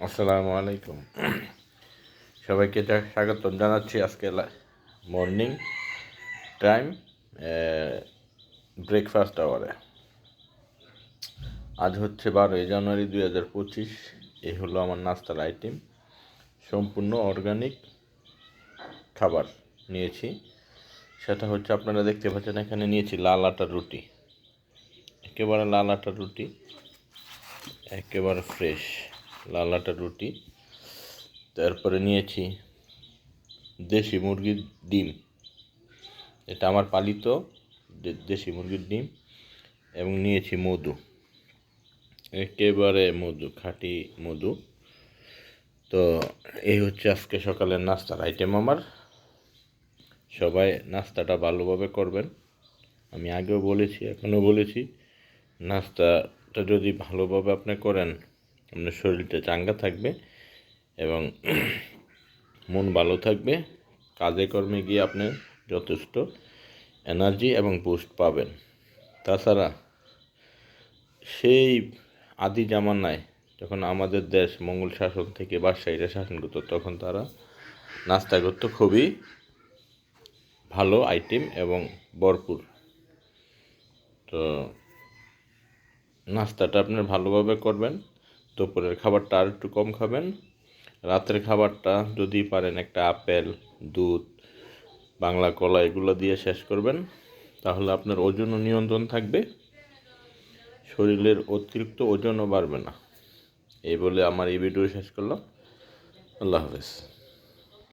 আসসালামু আলাইকুম। সবাইকে স্বাগতম জানাচ্ছি আজকে মর্নিং টাইম ব্রেকফাস্ট আওয়ারে আজ হচ্ছে বারোই জানুয়ারি দুই হাজার পঁচিশ এই হলো আমার নাস্তার আইটেম সম্পূর্ণ অর্গানিক খাবার নিয়েছি। সেটা হচ্ছে আপনারা দেখতে পাচ্ছেন, এখানে নিয়েছি লাল আটার রুটি। একেবারে লাল আটার রুটি, একেবারে ফ্রেশ লাল রুটি। তারপরে নিয়েছি দেশি মুরগির ডিম। এটা আমার পালিত দেশি মুরগির ডিম এবং নিয়েছি মধু। একেবারে মধু, খাঁটি মধু। তো এই হচ্ছে আজকে সকালের নাস্তার আইটেম আমার। সবাই নাস্তাটা ভালোভাবে করবেন। আমি আগেও বলেছি, এখনও বলেছি, নাস্তাটা যদি ভালোভাবে আপনি করেন আপনার শরীরটা চাঙ্গা থাকবে এবং মন ভালো থাকবে। কাজে কর্মে গিয়ে আপনি যথেষ্ট এনার্জি এবং বুস্ট পাবেন। তাছাড়া সেই আদি জামানায় যখন আমাদের দেশ মঙ্গল শাসন থেকে বাদশাহীরা শাসন করতো, তখন তারা নাস্তা করতো খুবই ভালো আইটেম এবং ভরপুর। তো নাস্তাটা আপনার ভালোভাবে করবেন। দুপুরের খাবারটা আর একটু কম খাবেন। রাতের খাবারটা যদি পারেন একটা আপেল, দুধ, বাংলা কলা এগুলো দিয়ে শেষ করবেন। তাহলে আপনার ওজনও নিয়ন্ত্রণ থাকবে। শরীরের অতিরিক্ত ওজনও বাড়বে না। এই বলে আমার এই ভিডিও শেষ করলাম। আল্লাহ হাফেজ।